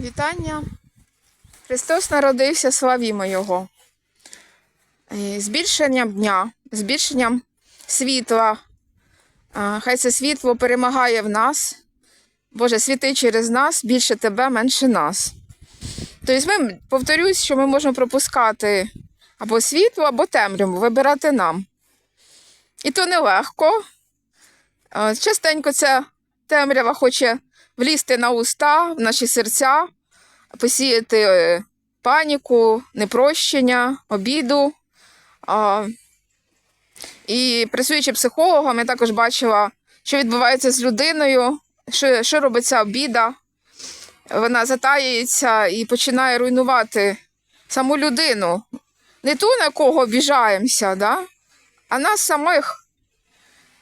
Вітання. Христос народився, славімо Його. Збільшенням дня, збільшенням світла. Хай це світло перемагає в нас. Боже, світи через нас, більше тебе, менше нас. Тобто, ми, повторюсь, що ми можемо пропускати або світло, або темряву, вибирати нам. І то нелегко. Частенько ця темрява хоче влізти на уста, в наші серця, посіяти е, паніку, непрощення, обіду. І працюючи психологом, я також бачила, що відбувається з людиною, що, що робить ця обіда. Вона затається і починає руйнувати саму людину. Не ту, на кого обіжаємося, да? а нас самих.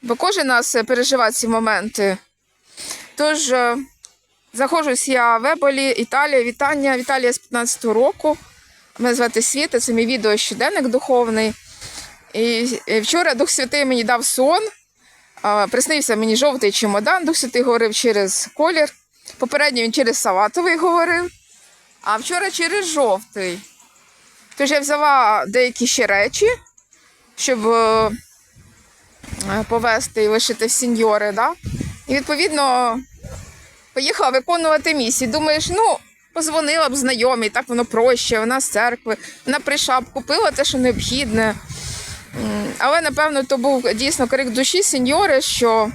Бо кожен нас е, переживає ці моменти. Тож, е, знаходжусь я в Еболі, Італія. Вітання. Віталія з 15-го року. Мене звати Світа, це мій відео щоденник духовний. І е, вчора Дух Святий мені дав сон. Приснився мені жовтий чемодан. Дух Святий говорив через колір. Попередньо він через салатовий говорив, а вчора через жовтий. Тож я взяла деякі ще речі, щоб е, повезти і лишити в сеньори. Да? І відповідно поїхала виконувати місію. Думаєш, ну, позвонила б знайомій, так воно проще, вона з церкви, вона прийшла б, купила те, що необхідне. Але напевно то був дійсно крик душі сеньори, що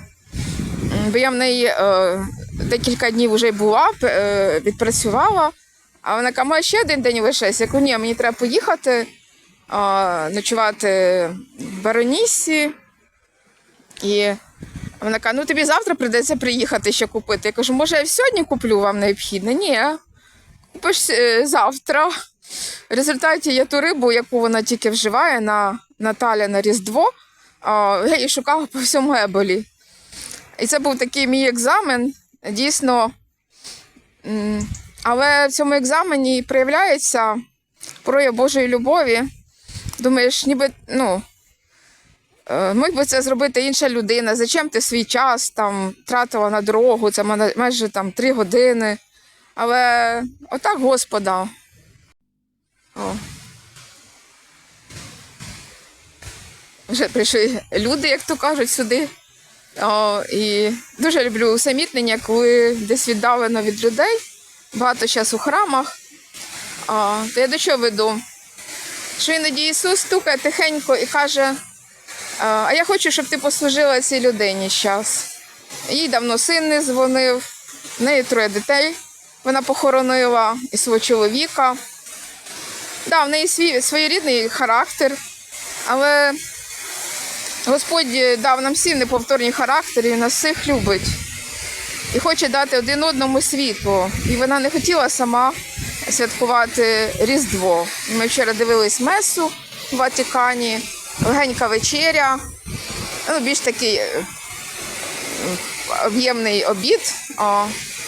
бо я в неї е, декілька днів вже була, е, відпрацювала. А вона каже, «Може, ще один день лишився. Я кажу, ні, мені треба поїхати, е, ночувати в Баронісі. І вона каже, ну тобі завтра прийдеться приїхати ще купити. Я кажу, може, я сьогодні куплю вам необхідне? Ні, купиш е, завтра. В результаті я ту рибу, яку вона тільки вживає на Наталя на Різдво, я її шукала по всьому еболі. І це був такий мій екзамен, дійсно. Але в цьому екзамені проявляється прояв Божої любові. Думаєш, ніби, ну, Е, Міг би це зробити інша людина. Зачем ти свій час там тратила на дорогу? Це майже там три години. Але отак Господа. О. Вже прийшли люди, як то кажуть, сюди. О, і дуже люблю усамітнення, коли десь віддалено від людей, багато час у храмах. О, то я до чого веду? Що іноді Ісус стукає тихенько і каже. А я хочу, щоб ти послужила цій людині зараз. Їй давно син не дзвонив, в неї троє дітей. Вона похоронила і свого чоловіка. Да, в неї свій своєрідний характер, але Господь дав нам всім неповторні характери, Він нас всіх любить і хоче дати один одному світло. І вона не хотіла сама святкувати Різдво. Ми вчора дивились месу в Ватикані, легенька вечеря, ну, більш такий е, об'ємний обід.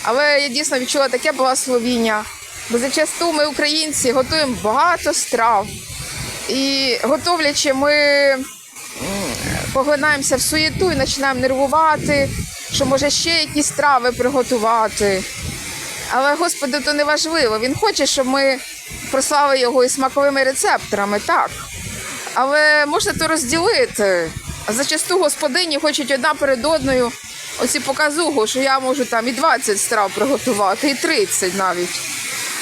Але я дійсно відчула таке благословіння. Бо зачасту ми, українці, готуємо багато страв. І готовлячи, ми поглинаємося в суєту і починаємо нервувати, що може ще якісь страви приготувати. Але Господу то не важливо. Він хоче, щоб ми прославили його і смаковими рецепторами, так. Але можна то розділити. Зачасту господині хочуть одна перед одною оці показугу, що я можу там і 20 страв приготувати, і 30 навіть.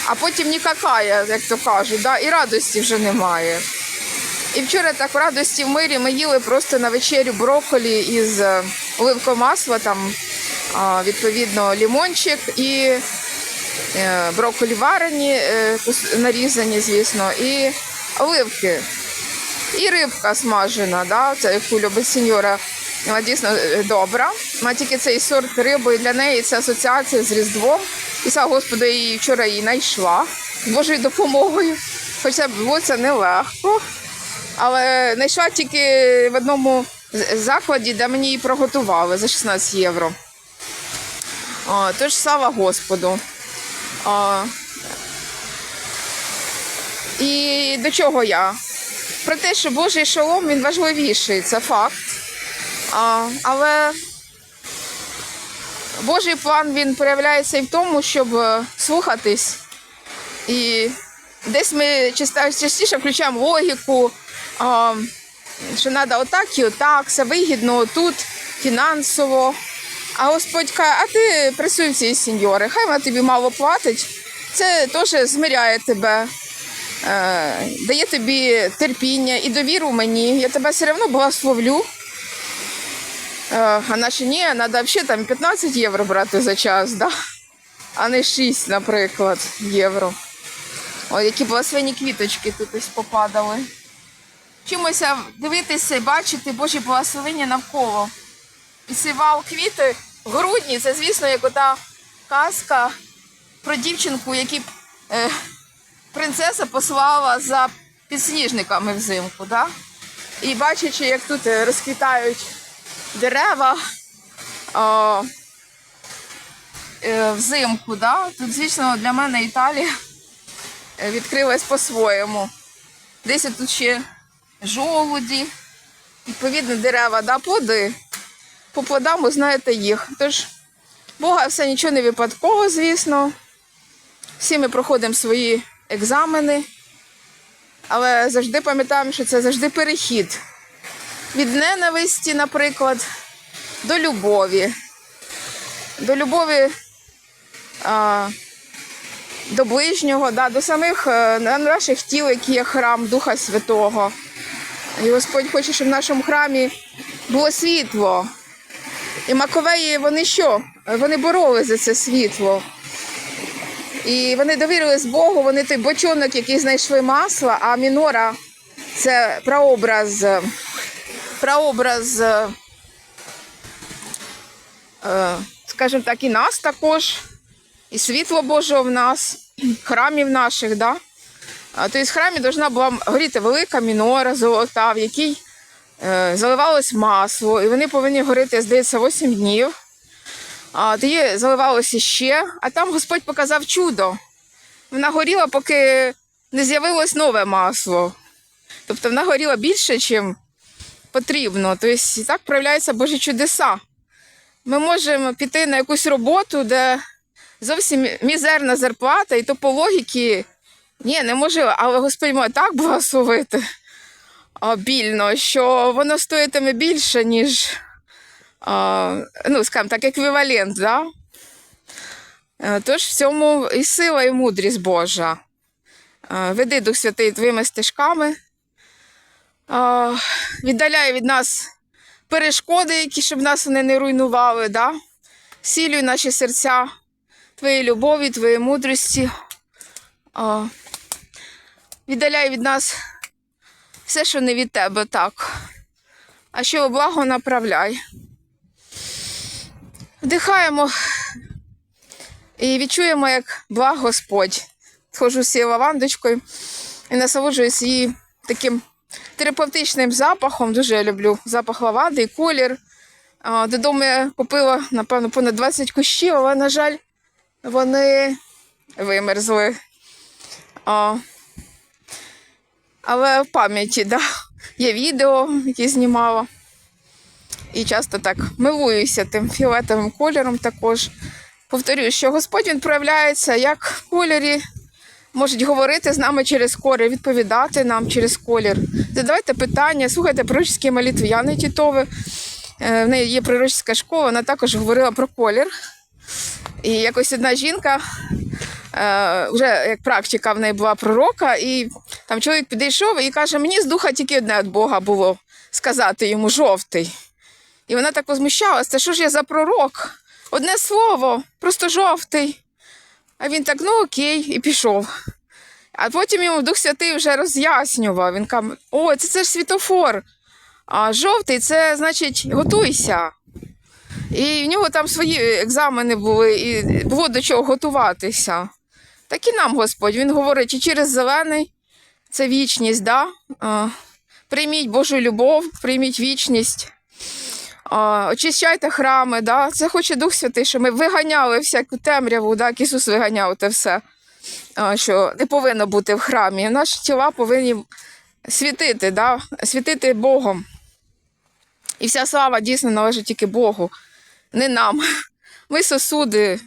А потім нікакая, як то кажуть, да? і радості вже немає. І вчора так в радості в мирі ми їли просто на вечерю брокколі із е, оливкового масла, там відповідно лімончик і е, брокколі варені, е, нарізані, звісно, і оливки. І рибка смажена, да, це яку любить сеньора. Вона дійсно е, добра. Вона тільки цей сорт риби і для неї це асоціація з Різдвом. І слава Господу, її вчора її знайшла з Божою допомогою. Хоча було це нелегко. Але знайшла тільки в одному закладі, де мені її проготували за 16 євро. О, тож слава Господу. О, і до чого я? Про те, що Божий шолом він важливіший, це факт. А, але Божий план він проявляється і в тому, щоб е, слухатись. І десь ми частіше включаємо логіку, а, що треба отак і отак, все вигідно тут, фінансово. А Господь каже, а ти працюй в цій сеньори, хай вона тобі мало платить. Це теж змиряє тебе, дає тобі терпіння і довіру мені. Я тебе все одно благословлю. Е, а наші ні, треба взагалі там 15 євро брати за час, да? а не 6, наприклад, євро. О, які благословені квіточки тут ось попадали. Чимося дивитися і бачити Божі благословення навколо. І вал квіти в грудні, це, звісно, як ота казка про дівчинку, які е, принцеса послала за підсніжниками взимку. Да? І бачачи, як тут розквітають дерева о, е, взимку, да? тут, звісно, для мене Італія е, відкрилась по-своєму. Десь тут ще жолуді, відповідно, дерева, да, плоди. По плодам ви знаєте їх. Тож, Бога все нічого не випадково, звісно. Всі ми проходимо свої екзамени, але завжди пам'ятаємо, що це завжди перехід. Від ненависті, наприклад, до любові. До любові а, до ближнього, да, до самих е, наших тіл, які є храм Духа Святого. І Господь хоче, щоб в нашому храмі було світло. І Маковеї вони що? Вони боролися за це світло. І вони довірились Богу, вони той бочонок, який знайшли масла, а мінора це прообраз, прообраз, е, е, скажімо так, і нас також, і світло Божого в нас, храмів наших, да? Тобто в храмі повинна була горіти велика мінора золота, в якій е, заливалось масло, і вони повинні горіти, здається, 8 днів. А тоді заливалося ще, а там Господь показав чудо. Вона горіла, поки не з'явилось нове масло. Тобто вона горіла більше, ніж потрібно. Тобто так проявляються Божі чудеса. Ми можемо піти на якусь роботу, де зовсім мізерна зарплата, і то по логіки ні, неможливо, але Господь може так благословити більно, що воно стоїтиме більше, ніж, ну, скажімо так, еквівалент. Да? Е, Тож в цьому і сила, і мудрість Божа. Е, Веди Дух Святий твоїми стежками, віддаляй від нас перешкоди, які щоб нас вони не руйнували. Да? Сілюй наші серця твоєї любові, твоєї мудрості. Віддаляй від нас все, що не від тебе, так. А що благо направляй. Вдихаємо і відчуємо, як благ Господь. Схожу з цією лавандочкою і насолоджуюсь її таким терапевтичним запахом. Дуже я люблю запах лаванди і колір. Додому я купила, напевно, понад 20 кущів, але, на жаль, вони вимерзли. Але в пам'яті, да. Є відео, які знімала. І часто так милуюся тим фіолетовим кольором також. Повторюю, що Господь він проявляється як кольорі, можуть говорити з нами через колір, відповідати нам через колір. Задавайте питання, слухайте пророчські молитви Яни Тітови. Е, В неї є пророчська школа, вона також говорила про колір. І якось одна жінка, е, вже як практика в неї була пророка, і там чоловік підійшов і каже: мені з духа тільки одне від Бога було сказати йому жовтий. І вона так возмущалася, це що ж я за пророк? Одне слово, просто жовтий. А він так, ну окей, і пішов. А потім йому Дух Святий вже роз'яснював. Він каже, о, це, це ж світофор. А жовтий це значить готуйся. І в нього там свої екзамени були, і було до чого готуватися. Так і нам Господь. Він говорить, і через зелений це вічність, да? Прийміть Божу любов, прийміть вічність. Очищайте храми, да? це хоче Дух Святий, що ми виганяли всяку темряву, да? Ісус виганяв те все, що не повинно бути в храмі. Наші тіла повинні світити, да? світити Богом. І вся слава дійсно належить тільки Богу, не нам. Ми сосуди